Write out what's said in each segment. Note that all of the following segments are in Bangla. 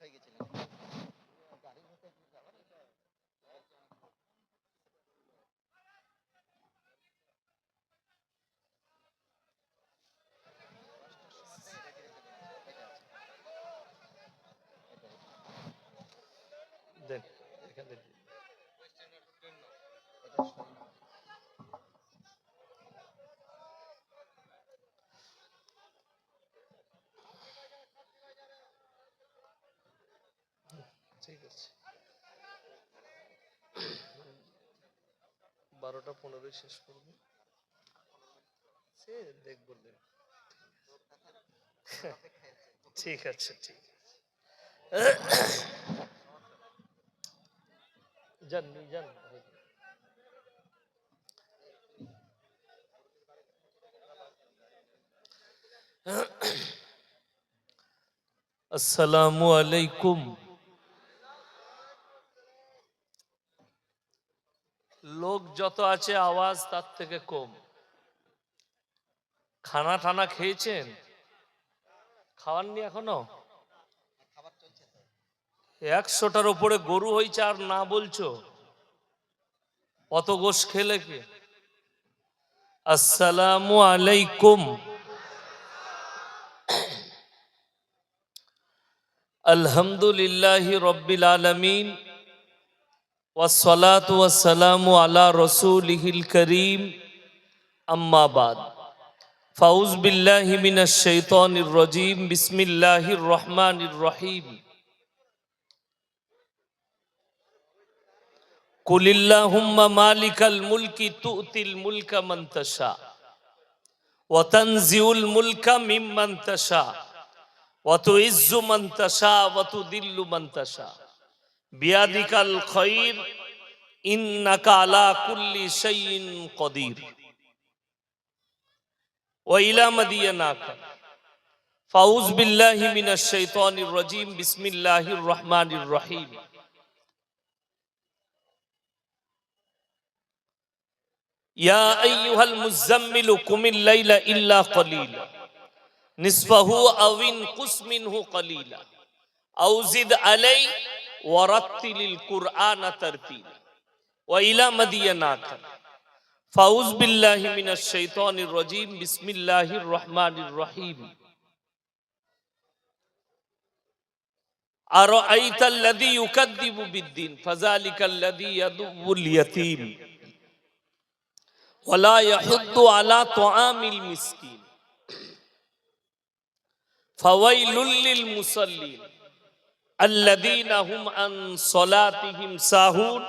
কোথায় গেছিলেন? দেন এখানে ঠিক আছে বারোটা পনেরোই শেষ করব। সে দেখব দেখ। ঠিক আছে ঠিক আসসালামু আলাইকুম। লোক যত আছে আওয়াজ তার থেকে কম। খানা টানা খেয়েছেন? খাওয়াননি এখনও? একশোটার উপরে গরু হয়েছে আর না বলছো? অত গোশ খেলে কি? আসসালামু আলাইকুম। আলহামদুলিল্লাহ রব্বিল আলমিন। والصلاة والسلام على رسوله الكريم أما بعد فأعوذ بالله من الشيطان الرجيم بسم الله الرحمن الرحيم قل اللهم مالك الملك تؤتي الملك من تشاء وتنزع الملك ممن تشاء وتعز من تشاء وتذل من تشاء বিয়াদিকাল খৈর, ইন্নাকা আলা কুল্লি শাইইন কদির। ওয়া ইলা মাদিয়ানাকা। ফাউজ বিল্লাহি মিনাশ শাইতানির রাজিম, বিসমিল্লাহির রহমানির রহিম। ইয়া আইয়ুহাল মুযাম্মিলু কুমিল ورتل القرآن ترتيلا وإلى مدينك فأعوذ بالله من الشيطان الرجيم بسم الله الرحمن الرحيم أرأيت الذي يكذب بالدين فذلك الذي يدب اليتيم ولا يحض على طعام المسكين فويل للمصلين الذين هم عن صلاتهم ساهون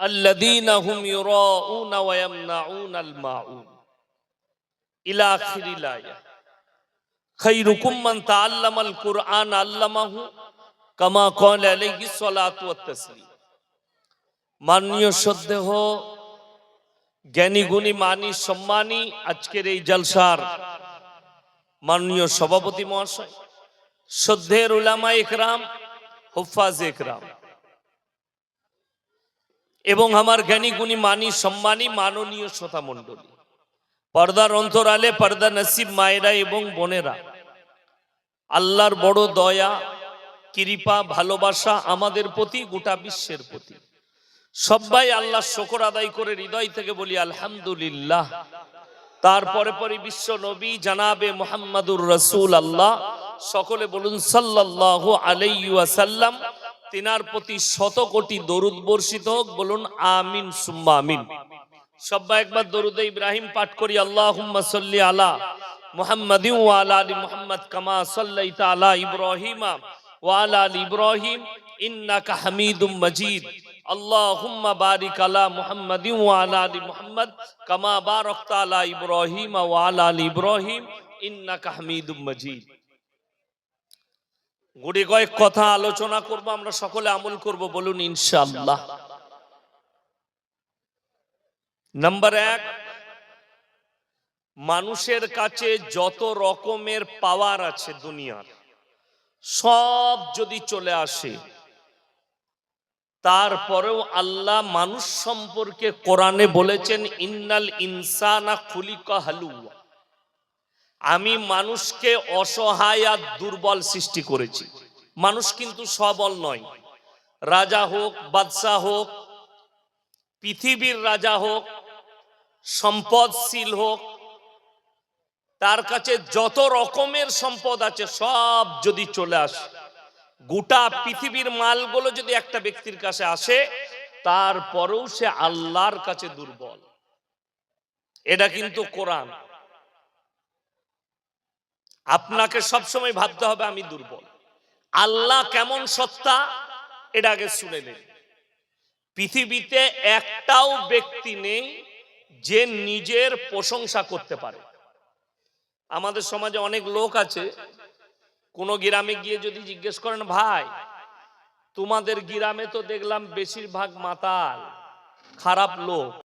الذين هم يراءون ويمنعون الماعون إلى آخر الآية خيركم من تعلم القرآن علمه كما قال عليه الصلاة والتسليم মাননীয় শ্রদ্ধেহ জ্ঞানী গুণী মানি সম্মানী আজকের এই জলসার মাননীয় সভাপতি মহাশয় শ্রদ্ধের উলামা একরাম হুফাজ একরাম এবং আমার জ্ঞানী গুণী মানি সম্মানী মাননীয় শ্রোতা মণ্ডলী, পর্দার অন্তরালে পর্দা নসিব মায়েরা এবং বোনেরা, আল্লাহর বড় দয়া, কৃপা, ভালোবাসা আমাদের প্রতি, গোটা বিশ্বের প্রতি। সবাই আল্লাহ শকর আদায় করে হৃদয় থেকে বলি আলহামদুলিল্লাহ। তারপরে পরে বিশ্ব নবী জানাবে মোহাম্মদুর রসুল আল্লাহ সকলে বলুন সাল্লাহ আলাইসাল্লাম তিনার প্রতি শত কোটি দরুদ বর্ষিত হোক বলুন আমিন সুম্মা আমিন সবাই একবার দরুদে ইব্রাহিম পাঠ করি আল্লাহ সাল্লি আলা মুহাম্মদ আলা আলী মুহাম্মদ কামা সাল্লাইতা আলা ইব্রাহিমা ওয়ালা আলী ইব্রাহিম ইন্নাকা হামিদুম মজিদ اللهم بارك على محمد وعلى ال محمد كما باركت على ابراهيم وعلى ال ابراهيم انك حميد مجيد গুড়ি কয়েক কথা আলোচনা করব, আমরা সকলে আমল করব, বলুন ইনশাআল্লাহ। নাম্বার এক, মানুষের কাছে যত রকমের পাওয়ার আছে দুনিয়ার, সব যদি চলে আসে, তারপরেও আল্লাহ মানুষ সম্পর্কে কোরআনে বলেছেন, ইন্নাল ইনসানা খুলিকা হালুয়া। আমি মানুষকে অসহায় আর দুর্বল সৃষ্টি করেছি। মানুষ কিন্তু সবল নয়। রাজা হোক, বাদশাহ হোক, পৃথিবীর রাজা হোক, সম্পদশীল হোক, তার কাছে যত রকমের সম্পদ আছে সব যদি চলে আসে, গোটা পৃথিবীর মালগুলো যদি একটা ব্যক্তির কাছে আসে, তারপরেও সে আল্লাহর কাছে দুর্বল। এটা কিন্তু কোরআন। আপনাকে সবসময় ভাবতে হবে আমি দুর্বল। আল্লাহ কেমন সত্তা, এটা আগে শুনে নেন। পৃথিবীতে একটাও ব্যক্তি নেই যে নিজের প্রশংসা করতে পারে। আমাদের সমাজে অনেক লোক আছে, কোনো গ্রামে গিয়ে যদি জিজ্ঞেস করেন, ভাই, তোমাদের গ্রামে তো দেখলাম বেশিরভাগ মাতাল, খারাপ লোক।